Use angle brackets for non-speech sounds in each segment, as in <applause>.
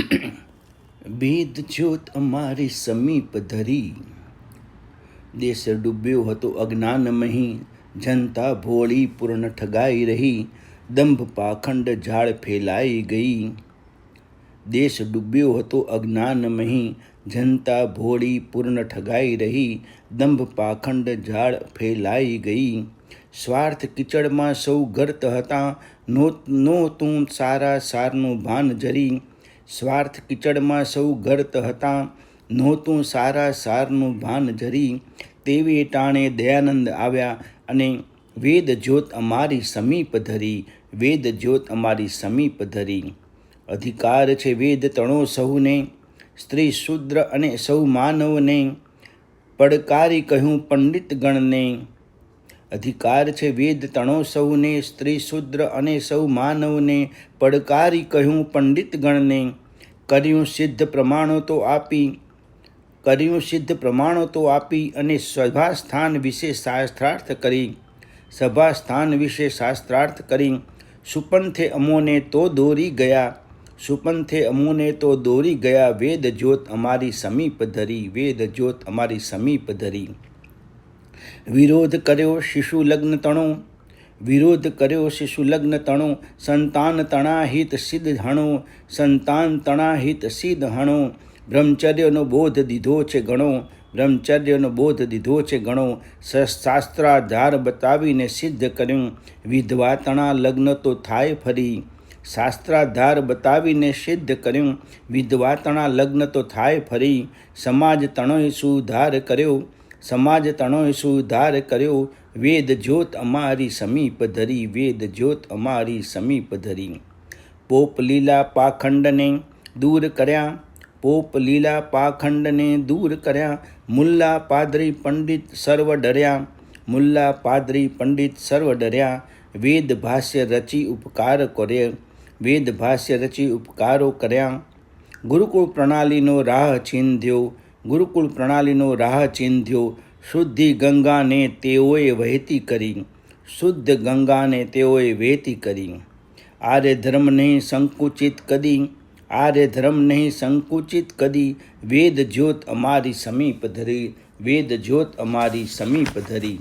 <coughs> વેદ જ્યોત અમારી સમીપ ધરી. દેશ ડૂબ્યો હતો અજ્ઞાનમહી જનતા ભોળી પૂર્ણ ઠગાઈ રહી, દંભ પાખંડ ઝાડ ફેલાઈ ગઈ. દેશ ડૂબ્યો હતો અજ્ઞાનમહી જનતા ભોળી પૂર્ણ ઠગાઈ રહી, દંભ પાખંડ ઝાડ ફેલાઈ ગઈ. સ્વાર્થ કિચડમાં સૌ ગર્ત હતા નો નહોતું સારા સારનું ભાન જરી. સ્વાર્થ કિચડમાં સૌ ગર્ત હતા. નહોતું સારા સારનું ભાન જરી. તેવી ટાણે દયાનંદ આવ્યા અને વેદ જ્યોત અમારી સમીપ ધરી. વેદ જ્યોત અમારી સમીપ ધરી. અધિકાર છે વેદ તણો સૌને સ્ત્રી શુદ્ર અને સૌ માનવને. પડકારી કહ્યું પંડિત ગણને અધિકાર છે વેદ તણો સૌને સ્ત્રી શુદ્ર અને સૌ માનવને, પડકારી કહ્યું પંડિત ગણને. કર્યું સિદ્ધ પ્રમાણો તો આપી, કર્યું સિદ્ધ પ્રમાણો તો આપી અને સભા સ્થાન વિશે શાસ્ત્રાર્થ કરી. સભા સ્થાન વિશે શાસ્ત્રાર્થ કરી. સુપંથે અમોને તો દોરી ગયા, સુપંથે અમોને તો દોરી ગયા. વેદ જ્યોત અમારી સમીપ ધરી, વેદ જ્યોત અમારી સમીપ ધરી. વિરોધ કર્યો શિશુ લગ્ન તણો. વિરોધ કર્યો શિશુ લગ્ન તણો. સંતાન તણાહિત સિદ્ધ હણો. સંતાન તણાહિત સિદ્ધ હણો. બ્રહ્મચર્યનો બોધ દીધો છે ગણો. બ્રહ્મચર્યનો બોધ દીધો છે ગણો. શાસ્ત્રાધાર બતાવીને સિદ્ધ કર્યું. વિધવા તણા લગ્ન તો થાય ફરી. શાસ્ત્રાધાર બતાવીને સિદ્ધ કર્યું. વિધવા તણા લગ્ન તો થાય ફરી. સમાજ તણોય સુધાર કર્યો. સમાજ તણોય સુધાર કર્યો. વેદ જ્યોત અમારી સમીપ ધરી, વેદ જ્યોત અમારી સમીપ ધરી. પોપ લીલા પાખંડને દૂર કર્યા. પોપ લીલા પાખંડને દૂર કર્યા. મુલ્લા પાદરી પંડિત સર્વ ડર્યા. મુલ્લા પાદરી પંડિત સર્વ ડર્યા. વેદ ભાષ્ય રચી ઉપકાર કરે વેદ ભાષ્ય રચી ઉપકારો કર્યા. ગુરુકુળ પ્રણાલીનો રાહ ચીંધ્યો ગુરુકુળ પ્રણાલીનો રાહ ચીંધ્યો. શુદ્ધિ ગંગાને તેઓએ વહેતી કરી. શુદ્ધ ગંગાને તેઓએ વહેતી કરી. આર્ય ધર્મ નહીં સંકુચિત કદી. આર્ય ધર્મ નહીં સંકુચિત કદી. વેદ જ્યોત અમારી સમીપ ધરી. વેદ જ્યોત અમારી સમીપ ધરી.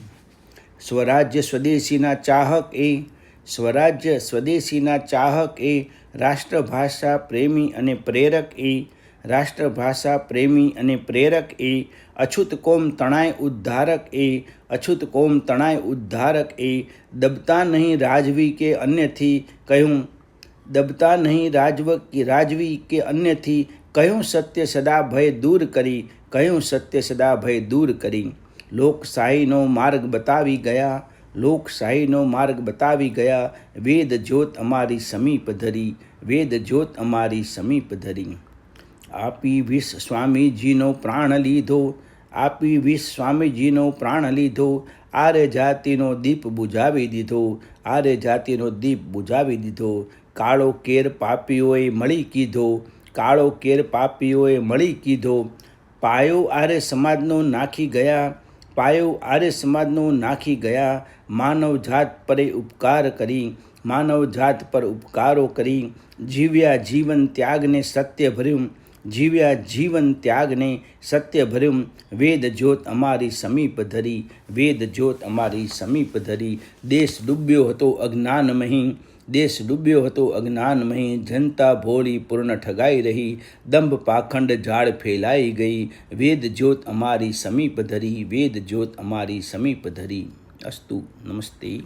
સ્વરાજ્ય સ્વદેશીના ચાહક એ. સ્વરાજ્ય સ્વદેશીના ચાહક એ. રાષ્ટ્રભાષા પ્રેમી અને પ્રેરક એ. રાષ્ટ્રભાષા પ્રેમી અને પ્રેરક એ, અછૂત કોમ તણાય ઉદ્ધારક એ, અછૂત કોમ તણાય ઉદ્ધારક એ, દબતા નહીં રાજવી કે અન્યથી કહ્યું, દબતા નહીં રાજવ રાજવી કે અન્યથી કયું સત્ય સદા ભય દૂર કરી કયું સત્ય સદા ભય દૂર કરી. લોકશાહીનો માર્ગ બતાવી ગયા લોકશાહીનો માર્ગ બતાવી ગયા, વેદ જ્યોત અમારી સમીપ ધરી, વેદ જ્યોત અમારી સમીપ ધરી. આપી વિશ સ્વામીજીનો પ્રાણ લીધો, આપી વિશ સ્વામીજીનો પ્રાણ લીધો, આર્ય જાતિનો દીપ બુઝાવી દીધો, આર્ય જાતિનો દીપ બુઝાવી દીધો, કાળો કેર પાપીઓએ મળી કીધો, કાળો કેર પાપીઓએ મળી કીધો, પાયો આર્ય સમાજનો નાખી ગયા, પાયો આર્ય સમાજનો નાખી ગયા, માનવ જાત પરે ઉપકાર કરી, માનવ જાત પર ઉપકારો કરી, જીવ્યા જીવન ત્યાગને સત્ય ભર્યું જીવ્યા જીવન ત્યાગને સત્ય ભર્યું વેદ જ્યોત અમારી સમીપ ધરી. વેદ જ્યોત અમારી સમીપ ધરી. દેશ ડૂબ્યો હતો અજ્ઞાનમહી. દેશ ડૂબ્યો હતો અજ્ઞાનમહી. જનતા ભોળી પૂર્ણ ઠગાઈ રહી. દંભ પાખંડ ઝાડ ફેલાઈ ગઈ. વેદ જ્યોત અમારી સમીપ ધરી. વેદ જ્યોત અમારી સમીપ ધરી. અસ્તુ. નમસ્તે.